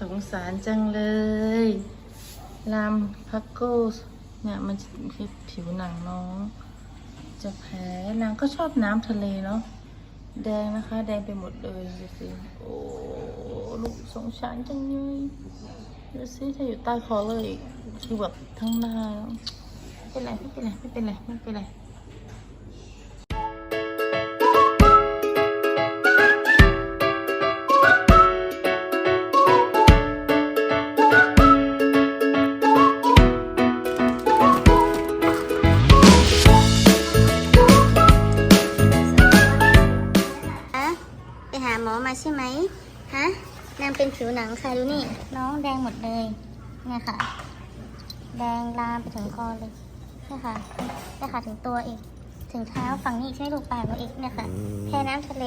สงสารจังเลยลามพักโกสเนี่ยมันคือผิวหนังน้อง จะแพ้นางก็ชอบน้ำทะเลเนาะแดงนะคะ แดงไปหมดเลยดูสิโอ้ลูกสงสารจังเลยดูสิถ้าอยู่ใต้คอเลยคือแบบทั้งหน้าไม่เป็นไรไม่เป็นไรไม่เป็นไรไม่เป็นไร มอมาใช่ไหมฮะนางเป็นผิวหนังค่ะดูนี่ น้องแดงหมดเลยเนี่ยค่ะ แดงลามไปถึงคอเลยเนี่ยค่ะเนี่ยค่ะถึงตัวอีก ถึงเท้าฝั่งนี้อีกใช่ไหมลูกปากหนูอีกเนี่ยค่ะแพ้น้ำทะเล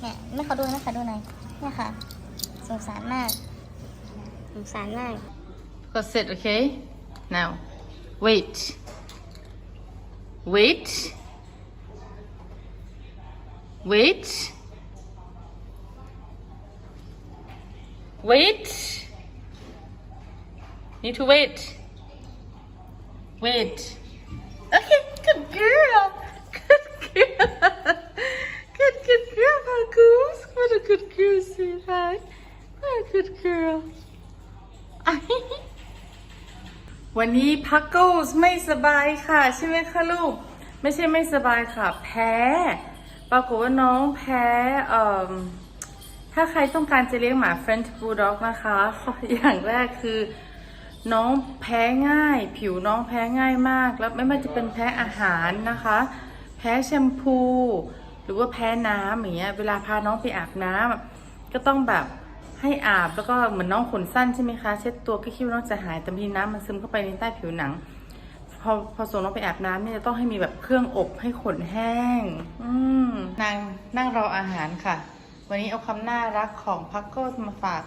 เนี่ยไม่ขอดูนะขอดูหน่อยเนี่ยค่ะสงสารมากสงสารมาก ก็ sit okay now wait wait wait wait need to wait wait okay good girl good girl good good girl Marcus what a good girl sweetheart what a good girl วันนี้พักโกสไม่สบายค่ะ ใช่ไหมคะลูก ไม่ใช่ไม่สบายค่ะ แพ้ ปรากฏว่าน้องแพ้เอ่อ ถ้าใครต้องการจะเลี้ยงหมา French Bulldog นะคะ อย่างแรกคือ น้องแพ้ง่าย ผิวน้องแพ้ง่ายมาก แล้วไม่ว่าจะเป็นแพ้อาหารนะคะ แพ้แชมพู หรือว่าแพ้น้ำอย่างเงี้ย เวลาพาน้องไปอาบน้ำก็ต้องแบบให้อาบแล้วก็เหมือนน้องขนสั้นใช่ไหมคะ เช็ดตัวก็คิดว่าน้องจะหายแต่บางทีน้ำมันซึมเข้าไปในใต้ผิวหนัง พอพอส่งน้องไปอาบน้ำเนี่ยจะต้องให้มีแบบเครื่องอบให้ขนแห้ง อืมนางนั่งรออาหารค่ะ วันนี้เอาคำน่ารักของพักโก้มาฝาก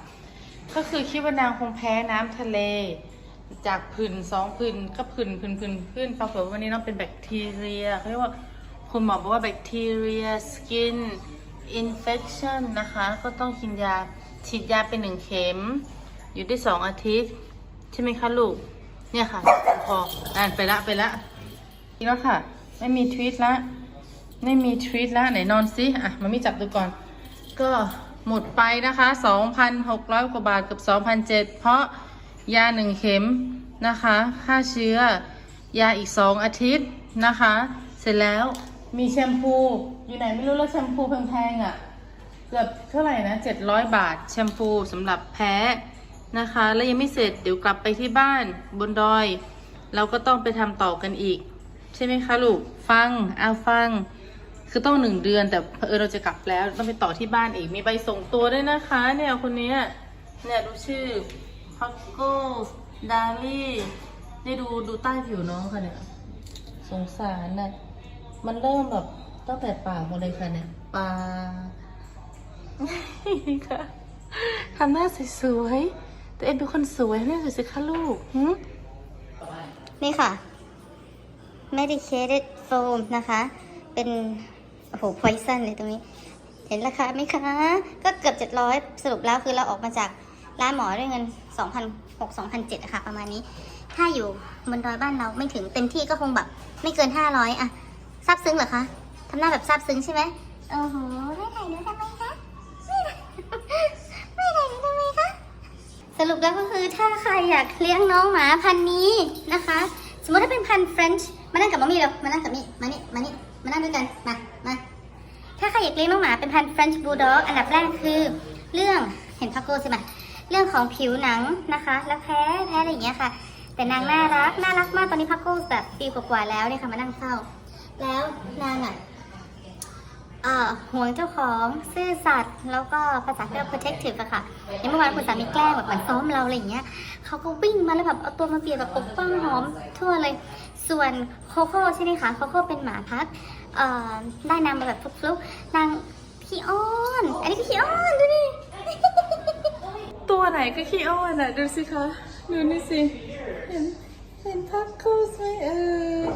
ก็คือคิดว่านางคงแพ้น้ำทะเล จากผื่นสองผื่นก็ผื่นผื่นผื่นผื่นปรากฏว่าวันนี้น้องเป็นแบคทีเรียเขาเรียกว่าคุณหมอบอกว่าแบคทีเรียสกินอินเฟคชันนะคะ ก็ต้องกินยาฉีดยาเป็นหนึ่งเข็ม อยู่ได้สองอาทิตย์ ใช่ไหมคะลูก เนี่ยค่ะ พออ่านไปละไปละอีกแล้วค่ะ ไม่มีทวีตละ ไม่มีทวีตละไหนนอนซิอะมามีจับดูก่อน ก็หมดไปนะคะ 2,600 กว่าบาทเกับ2,007เพราะยาหนึ่งเข็มนะคะ ค่าเชื้อยาอีก 2 อาทิตย์นะคะ เสร็จแล้วมีแชมพูอยู่ไหนไม่รู้แล้วแชมพูแพงๆอะ่ะ เกือบเท่าไหร่นะ 700 บาทแชมพูสำหรับแพ้นะคะ แล้วยังไม่เสร็จเดี๋ยวกลับไปที่บ้านบนดอย เราก็ต้องไปทำต่อกันอีก ใช่ไหมคะลูก ฟังเอาฟัง คือต้องหนึ่งเดือน แต่เออเราจะกลับแล้วต้องไปต่อที่บ้านอีกมีใบส่งตัวด้วยนะคะ เนี่ยคนนี้เนี่ยดูชื่อพักโกสดาลี่นี่ดูดูใต้ผิวน้องค่ะเนี่ย สงสารน่ะมันเริ่มแบบตั้งแต่ปากหมดเลยค่ะเนี่ยปาค่ะทำหน้าสวยๆแต่เอ็นเป็นคนสวยทำหน้าสวยสิคะลูกหืมนี่ค่ะ medicated foam นะคะ เป็น โอ้โห poison เลยตรงนี้ เห็นราคาไหมคะ ก็เกือบ700สรุปแล้วคือเราออกมาจากร้านหมอด้วยเงิน2,600 2,700อะค่ะ ประมาณนี้ ถ้าอยู่บนดอยบ้านเราไม่ถึงเต็มที่ก็คงแบบไม่เกิน500อะซาบซึ้งเหรอคะทำหน้าแบบซาบซึ้งใช่ไหมโอ้โหไม่ถ่ายหนูทำไมคะไม่ถ่ายไม่ถ่ายหนูทำไมคะสรุปแล้วก็คือถ้าใครอยากเลี้ยงน้องหมาพันธุ์นี้นะคะ สมมติถ้าเป็นพันธุ์เฟรนช์มานั่งกับมามี่เร็วมานั่งกับมี่มานี่มานี่มานั่งด้วยกันมาาถ้าใครอยากเลี้ยงน้องหมาเป็นพันธุ์เฟรนช์บูลด็อกอันดับแรกคือ เรื่องเห็นพักโก้ใช่ไหมเรื่องของผิวหนังนะคะ แล้วแพ้แพ้อะไรอย่างเงี้ยค่ะ แต่นางน่ารักน่ารักมากตอนนี้พักโก้แบบปีกว่าๆแล้วเนี่ยค่ะมานั่งเฝ้า แล้วนางอะห่วงเจ้าของซื่อสัตย์แล้วก็ภาษาเรียก protective อะค่ะอย่างเมื่อวานคุณสามีแกล้งแบบเหมือนซ้อมเราอะไรอย่างเงี้ยเขาก็วิ่งมาแล้วแบบเอาตัวมาเบียดแบบปกป้องหอมทั่วเลย ส่วนโคโค่ใช่ไหมคะโคโค่เป็นหมาพัก เอ่อได้นางมาแบบฟลุกๆนางขี้อ้อน อันนี้ก็ขี้อ้อนดูดิ ตัวไหนก็ขี้อ้อนอะ ดูสิคะ ดูนี่สิ เห็นเห็นพักคูสไหมเอ่ย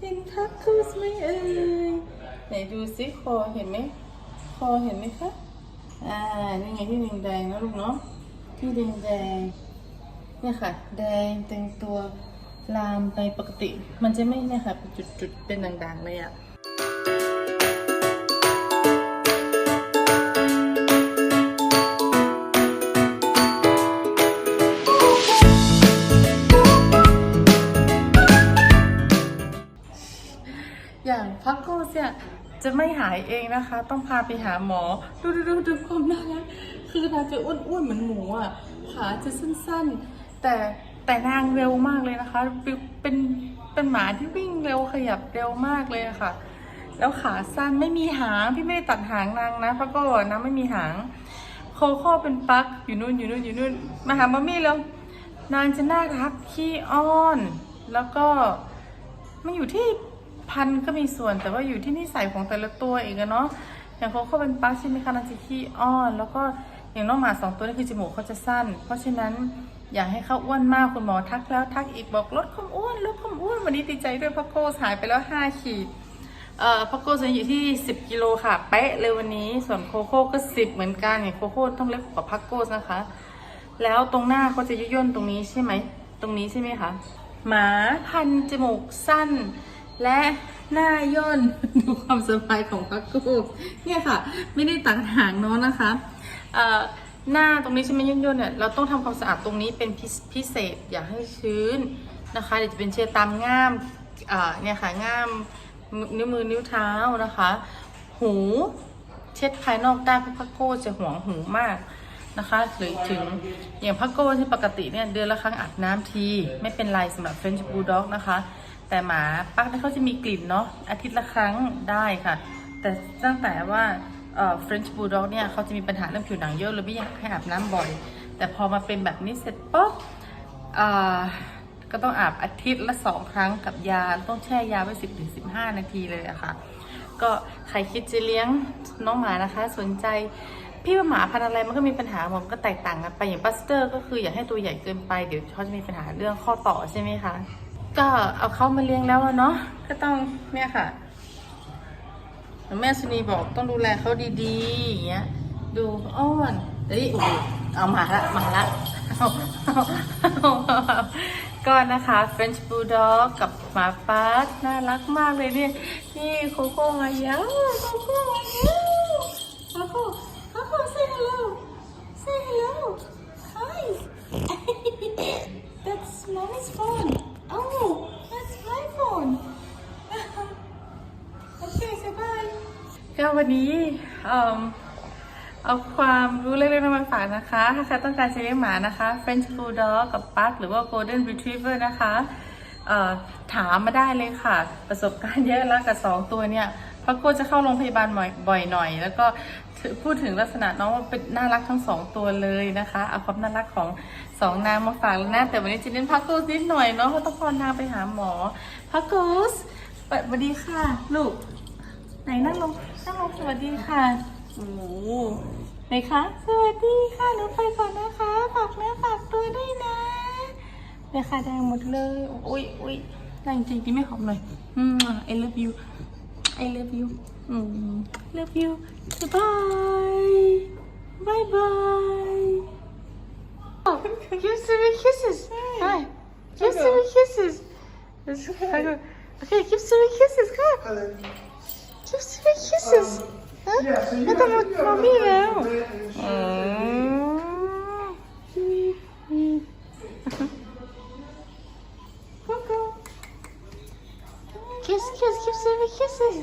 เห็นพักคูสไหมเอ่ยไหนดูสิคอเห็นไหมคอเห็นไหมคะอ่านี่ไงที่แดงๆนะลูกเนาะที่แดงแดงๆเนี่ยค่ะ แดงเต็มตัวลามไปปกติ มันจะไม่เนี่ยค่ะเป็นจุดๆเป็นด่างๆเลยอะอ จะไม่หายเองนะคะ ต้องพาไปหาหมอ ดูดูดูดูความน่ารักคือนางจะอ้วนๆเหมือนหมูอะขาจะสั้นๆ แต่แต่นางเร็วมากเลยนะคะ เป็นเป็นหมาที่วิ่งเร็วขยับเร็วมากเลยะค่ะ แล้วขาสั้นไม่มีหางพี่ไม่ได้ตัดหางนางนะเพักโกนะไม่มีหางโคโค่เป็นปลั๊กอยู่นู่นอยู่นู่นอยู่นู่นมาหามัมมี่แล้วนางจะน่ารักขี้อ้อน แล้วก็มันอยู่ที่ พันธุ์ก็มีส่วนแต่ว่าอยู่ที่นิสัยของแต่ละตัวเองอะเนาะอย่างเขาเขาเป็นปลาใช่ไหมคะนางจะขี้อ้อน แล้วก็อย่างน้องหมาสองตัวนี่คือจมูกเขาจะสั้น เพราะฉะนั้นอย่าให้เขาอ้วนมากคุณหมอทักแล้วทักอีกบอกลดความอ้วนลดความอ้วนวันนี้ดีใจด้วยพราะโกสหายไปแล้วห้าขีดเอ่อพักโกสอยู่ที่ 10 กิโลค่ะเป๊ะเลยวันนี้ส่วนโคโค่ก็ 10 เหมือนกันอย่างโคโค่ต้องเล็กกว่าพักโกสนะคะ แล้วตรงหน้าเขาจะย่นตรงนี้ใช่ไหมตรงนี้ใช่ไหมคะหมาพันจมูกสั้น และหน้าย่นดูความสบายของพักกูเนี่ยค่ะ ไม่ได้ตัดหางน้องนะคะเอ่อหน้าตรงนี้ใช่ไหมย่นๆเนี่ยเราต้องทำความสะอาดตรงนี้เป็นพิพิเศษอย่าให้ชื้นนะคะเดี๋ยวจะเป็นเชื้อตามง่ามเนี่ยค่ะง่ามนิ้วมือนิ้วเท้านะคะ หูเช็ดภายนอกได้เพราะพักโก้จะห่วงหูมาก นะคะ หรือถึงอย่างพักโก้ที่ปกติเนี่ยเดือนละครั้งอาบน้ำที ไม่เป็นไรสำหรับ French Bulldog นะคะ แต่หมาปักเนี่ยเขาจะมีกลิ่นเนาะอาทิตย์ละครั้งได้ค่ะ แต่ตั้งแต่ว่าเอ่อ French Bulldog เนี่ยเขาจะมีปัญหาเรื่องผิวหนังเยอะเลยไม่อยากให้อาบน้ำบ่อย แต่พอมาเป็นแบบนี้เสร็จปุ๊บก็ต้องอาบอาทิตย์ละสองครั้งกับยาต้องแช่ยาไว้สิบถึงสิบห้านาทีเลยอะค่ะ ก็ใครคิดจะเลี้ยงน้องหมานะคะ สนใจ พี่ว่าหมาพันธุ์อะไรมันก็มีปัญหาหมดมันก็แตกต่างกันไปอย่างบัสเตอร์ ก็คืออย่าให้ตัวใหญ่เกินไปเดี๋ยวเขาจะมีปัญหาเรื่องข้อต่อใช่ไหมคะก็เอาเขามาเลี้ยงแล้วอะเนาะก็ต้องเนี่ยค่ะแม่สุนีบอกต้องดูแลเขาดีๆอย่างเงี้ยดูอ้อนเฮ้ยโอ้เอามาละมาละก็นะคะ French Bulldog กับหมาปัสน่ารักมากเลยเนี่ยนี่โคโค่มาแล้วโคโค่มาแล้วโคโค่โคโค่ say hello say hello hi that's mommy's phone oh that's my phone โอเคสบายก็วันนี้เอิ่มเอาความรู้เล็กๆมาฝากนะคะ ถ้าใครต้องการจะเลี้ยงหมานะคะ French Bulldog กับปักหรือว่า Golden Retriever นะคะถามมาได้เลยค่ะ ประสบการณ์เยอะแล้วกับสองตัวเนี่ย พักโกจะเข้าโรงพยาบาลบ่อยหน่อย แล้วก็พูดถึงลักษณะน้องว่าเป็นน่ารักทั้งสองตัวเลยนะคะ เอาความน่ารักของสองนางมาฝากแล้วนะ แต่วันนี้จะเน้นพักโกสนิดหน่อยเนาะเพราะต้องพานางไปหาหมอพักโกสสวัสดีค่ะ ลูก ไหนนั่งลงนั่งลงสวัสดีค่ะโอ้ไหนคะ สวัสดีค่ะหนูไปก่อนนะคะฝากเนื้อฝากตัวด้วยนะเนี่ยค่ะแดงหมดเลย อุ้ยอุ้ยแรงจริงที่ไม่หอมเลยอืม I love you I love you อืม love you bye bye bye oh, give some me kisses hi give some me kisses okay give some me kisses come on Hello. Give some kisses. Huh? Yeah, so you ไม่ต้อ Kiss, kiss, give some me kisses.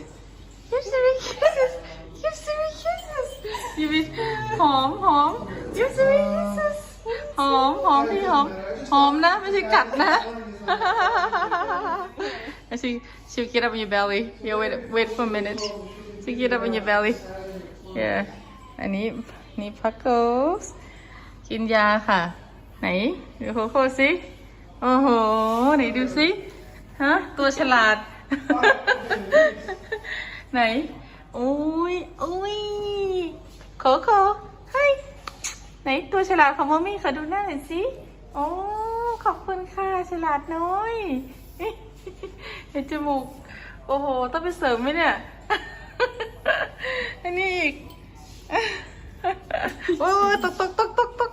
Give some me kisses. Give some me kisses. ยูบิหอมหอม Give some me kisses. หอมหอมพี่หอม หอมนะ ไม่ใช่กัดนะ I see she'll get up in your belly. Yeah, wait, wait for a minute. She'll get up in your belly. Yeah. อันนี้นี่พักโกสกินยาค่ะ ไหนดูโคโค่สิ โอ้โห ไหนดูสิ ฮะ ตัวฉลาด ไหนอุ้ยอุ้ยโคโค่เฮ้ยไหนตัวฉลาดของมัมมี่ขอดูหน้าหน่อยสิโอ้ขอบคุณค่ะฉลาดน้อยเห็นจมูก โอ้โห ต้องไปเสริมไหมเนี่ยอันนี้อีก โอ้ยตกตกตกตก